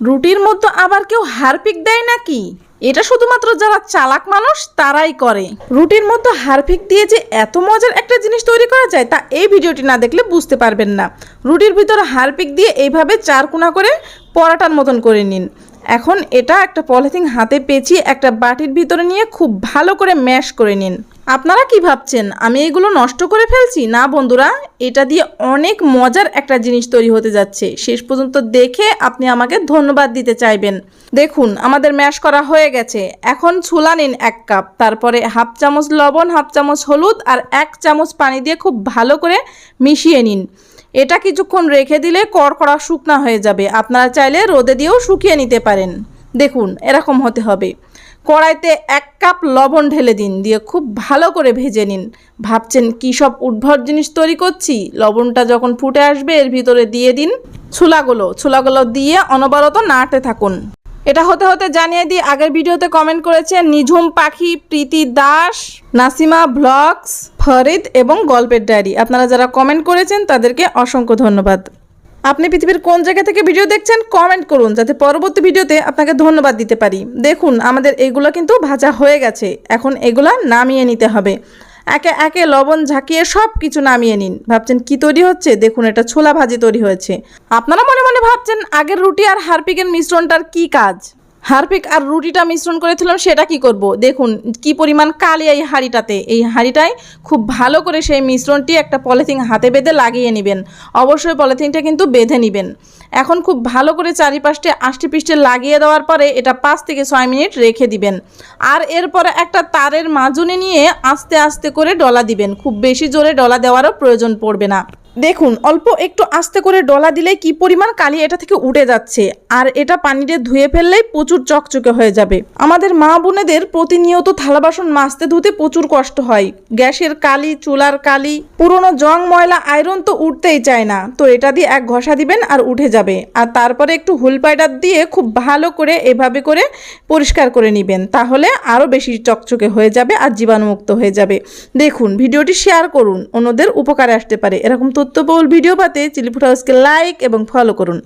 রুটির মধ্যে আবার কেউ হারপিক দেয় নাকি? এটা শুধুমাত্র যারা চালাক মানুষ তারাই করে। রুটির মধ্যে হারপিক দিয়ে যে এত মজার একটা জিনিস তৈরি করা যায় তা এই ভিডিওটি না দেখলে বুঝতে পারবেন না। রুটির ভিতরে হারপিক দিয়ে এইভাবে চার কোনা করে পরাটার মতন করে নিন। এখন এটা একটা পলিথিন হাতে পেঁচিয়ে একটা বাটির ভিতরে নিয়ে খুব ভালো করে ম্যাশ করে নিন। আপনারা কি ভাবছেন? আমি এগুলো নষ্ট করে ফেলছি? না বন্ধুরা, এটা দিয়ে অনেক মজার একটা জিনিস তৈরি হতে যাচ্ছে। শেষ পর্যন্ত দেখে আপনি আমাকে ধন্যবাদ দিতে চাইবেন। দেখুন, আমাদের ম্যাশ করা হয়ে গেছে। এখন ছুলা নিন এক কাপ। তারপরে হাফ চামচ লবণ, হাফ চামচ হলুদ আর এক চামচ পানি দিয়ে খুব ভালো করে মিশিয়ে নিন। এটা কিছুক্ষণ রেখে দিলে কড়কড়া শুকনা হয়ে যাবে। আপনারা চাইলে রোদে দিয়েও শুকিয়ে নিতে পারেন। দেখুন, এরকম হতে হবে। কড়াইতে এক কাপ লবণ ঢেলে দিন, দিয়ে খুব ভালো করে ভেজে নিন। ভাবছেন, কী সব উদ্ভট জিনিস তৈরি করছি? লবণটা যখন ফুটে আসবে, এর ভিতরে দিয়ে দিন ছোলাগুলো। ছোলাগুলো দিয়ে অনবরত নাড়তে থাকুন। এটা হতে হতে জানিয়ে দিই, আগের ভিডিওতে কমেন্ট করেছে নিঝুম পাখি, প্রীতি দাস, নাসিমা ব্লগস, ফরিদ এবং গল্পের ডায়েরি। আপনারা যারা কমেন্ট করেছেন, তাদেরকে অসংখ্য ধন্যবাদ। আপনি পৃথিবীর কোন জায়গা থেকে ভিডিও দেখছেন কমেন্ট করুন যাতে পরবর্তী ভিডিওতে আপনাকে ধন্যবাদ দিতে পারি। দেখুন, আমাদের এগুলো কিন্তু ভাজা হয়ে গেছে। এখন এগুলো নামিয়ে নিতে হবে। একে একে লবণ ঝাঁকিয়ে সব কিছু নামিয়ে নিন। ভাবছেন কি তৈরি হচ্ছে? দেখুন, এটা ছোলা ভাজি তৈরি হয়েছে। আপনারা মনে মনে ভাবছেন আগের রুটি আর হারপিকের মিশ্রণটার কি কাজ? হারপিক আর রুটিটা মিশ্রণ করেছিলাম, সেটা কি করব? দেখুন, কি পরিমাণ কালি এই হাঁড়িটাতে। এই হাঁড়িটায় খুব ভালো করে সেই মিশ্রণটি একটা পলিথিন হাতে বেঁধে লাগিয়ে নেবেন। অবশ্যই পলিথিনটা কিন্তু বেঁধে নেবেন। এখন খুব ভালো করে চারিপাশে আষ্টি পিষ্টে লাগিয়ে দেওয়ার পরে এটা পাঁচ থেকে ছয় মিনিট রেখে দিবেন। আর এরপরে একটা তারের মাজুনি নিয়ে আস্তে আস্তে করে ডলা দিবেন। খুব বেশি জোরে ডলা দেওয়ারও প্রয়োজন পড়বে না। দেখুন, অল্প একটু আস্তে করে ডলা দিলে কি পরিমাণ কালি এটা থেকে উঠে যাচ্ছে। আর এটা পানিতে ধুয়ে ফেললেই প্রচুর চকচকে হয়ে যাবে। আমাদের মা বোনেদের প্রতিনিয়ত থালা বাসন মাজতে ধুতে প্রচুর কষ্ট হয়। গ্যাসের কালি, চুলার কালি, পুরনো জং ময়লা, আয়রন তো উঠতেই চায় না। তো এটা দিয়ে এক ঘষা দিবেন আর উঠে যাবে। আর তারপরে একটু হুল দিয়ে খুব ভালো করে এভাবে করে পরিষ্কার করে নেবেন। তাহলে আরও বেশি চকচকে হয়ে যাবে আর জীবাণুমুক্ত হয়ে যাবে। দেখুন, ভিডিওটি শেয়ার করুন। অন্যদের উপকারে আসতে পারে। এরকম তথ্যবহুল ভিডিও পাতে চিলিফুড হাউসকে লাইক এবং ফলো করুন।